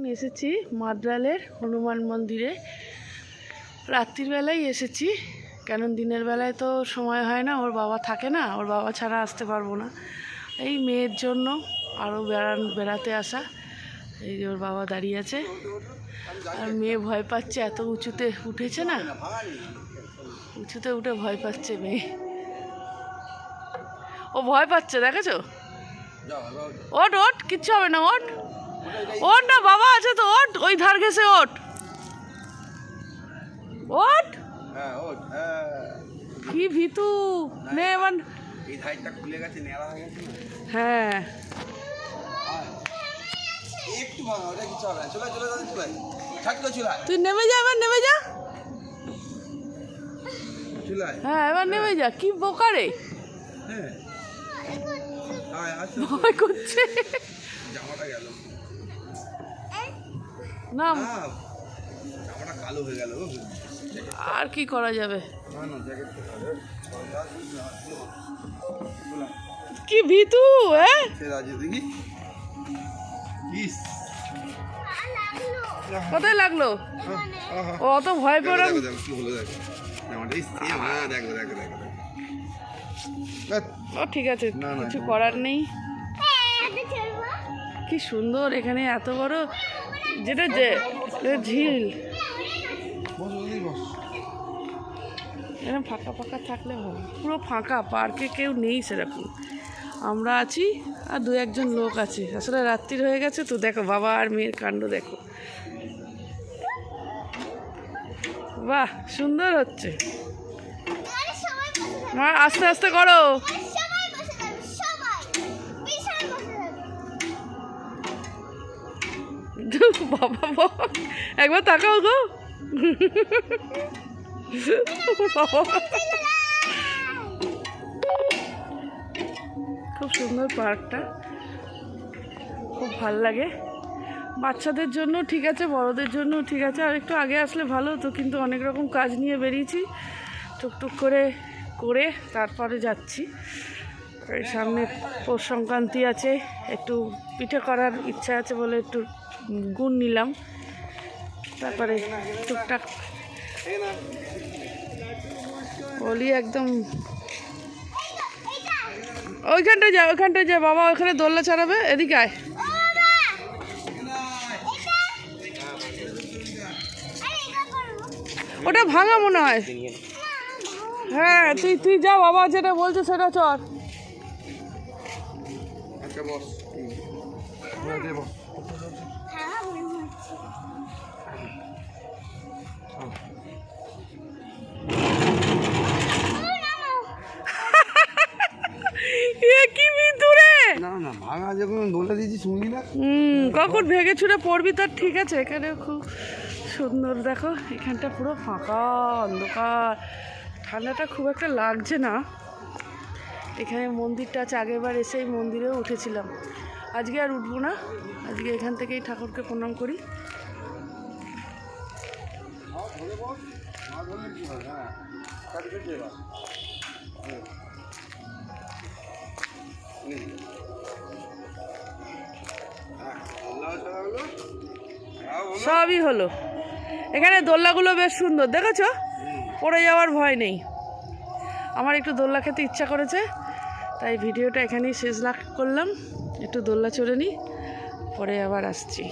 এখন এসেছি মাদ্রালের হনুমান মন্দিরে। রাত্রিবেলায় এসেছি কেন দিনের বেলায় তো সময় হয় না, ওর বাবা থাকে না, ওর বাবা ছাড়া আসতে পারব না। এই মেয়ের জন্য আরও বেড়ান, বেড়াতে আসা, এই যে ওর বাবা দাঁড়িয়ে আছে। আর মেয়ে ভয় পাচ্ছে, এত উঁচুতে উঠেছে না? উঁচুতে উঠে ভয় পাচ্ছে মেয়ে। ও ভয় পাচ্ছে, দেখেছ? ওট ওট কিচ্ছু হবে না ওট ওট না বাবা আছে তো ওট ওই ধার ঘেসে ওট ওট হ্যাঁ হ্যাঁ। কি ভিতু। নে এবার। গেছে হয়ে গেছে। হ্যাঁ। তুই নেমে যা এবার নেমে যা। হ্যাঁ এবার নেমে যা। কি বোকারে। হ্যাঁ। ভয় করছে। জামাটা গেল। না কালো হয়ে গেল আর কি করা যাবে? না না জ্যাকেট কি ভিতু হ্যাঁ? কোথায় লাগল? ও অত ভয় হ্যাঁ ধ্যাৎ, ও ঠিক আছে কিছু করার নেই। কি সুন্দর এখানে এত বড় যেটা যে ঝিল। এরকম ফাঁকা ফাঁকা থাকলে হবে। পুরো ফাঁকা পার্কে কেউ নেই সেরকম। আমরা আছি আর দু একজন লোক আছে। আসলে রাত্রির হয়ে গেছে তো দেখো বাবা আর মেয়ের কাণ্ড দেখো। বাহ সুন্দর হচ্ছে। আস্তে আস্তে করো। বাবা একবার তাকাও গো। খুব সুন্দর পার্কটা। খুব ভালো লাগে। বাচ্চাদের জন্য ঠিক আছে, বড়দের জন্য ঠিক আছে। আর একটু আগে আসলে ভালো হতো, কিন্তু অনেক রকম কাজ নিয়ে বেরিয়েছি। টুকটুক করে করে তারপরে যাচ্ছি। সামনে পৌষ সংক্রান্তি আছে, একটু পিঠে করার ইচ্ছা আছে বলে একটু গুড় নিলাম। তারপরে টুকটাক বলি একদম। ওইখানটায় যা ওইখানটায় যা, বাবা ওখানে দোলনা চালাবে, এদিকে আয়। ওটা ভাঙা মনে হয়। হ্যাঁ তুই তুই যা, বাবা যেটা বলছে সেটা আচ্ছা বস? বস? ভাঙা যখন দোলটা দিয়েছি শুনলি না। হুম কখন ভেঙে ছুড়ে পড়বি তার? ঠিক আছে এখানে খুব সুন্দর দেখো এখানটা পুরো ফাঁকা অন্ধকার। ঠান্ডাটা খুব একটা লাগছে না। এখানে মন্দিরটা আছে, আগেরবার এসে এই মন্দিরেও উঠেছিলাম। আজকে আর উঠবো না, আজকে এখান থেকেই ঠাকুরকে প্রণাম করি। সবই হলো। এখানে দোলনাগুলো বেশ সুন্দর, দেখেছ? পড়ে যাওয়ার ভয় নেই। আমার একটু দোল্লা খেতে ইচ্ছা করেছে, তাই ভিডিওটা এখানেই শেষ লাখ করলাম। একটু দোল্লা চড়ে নিই পরে আবার আসছি।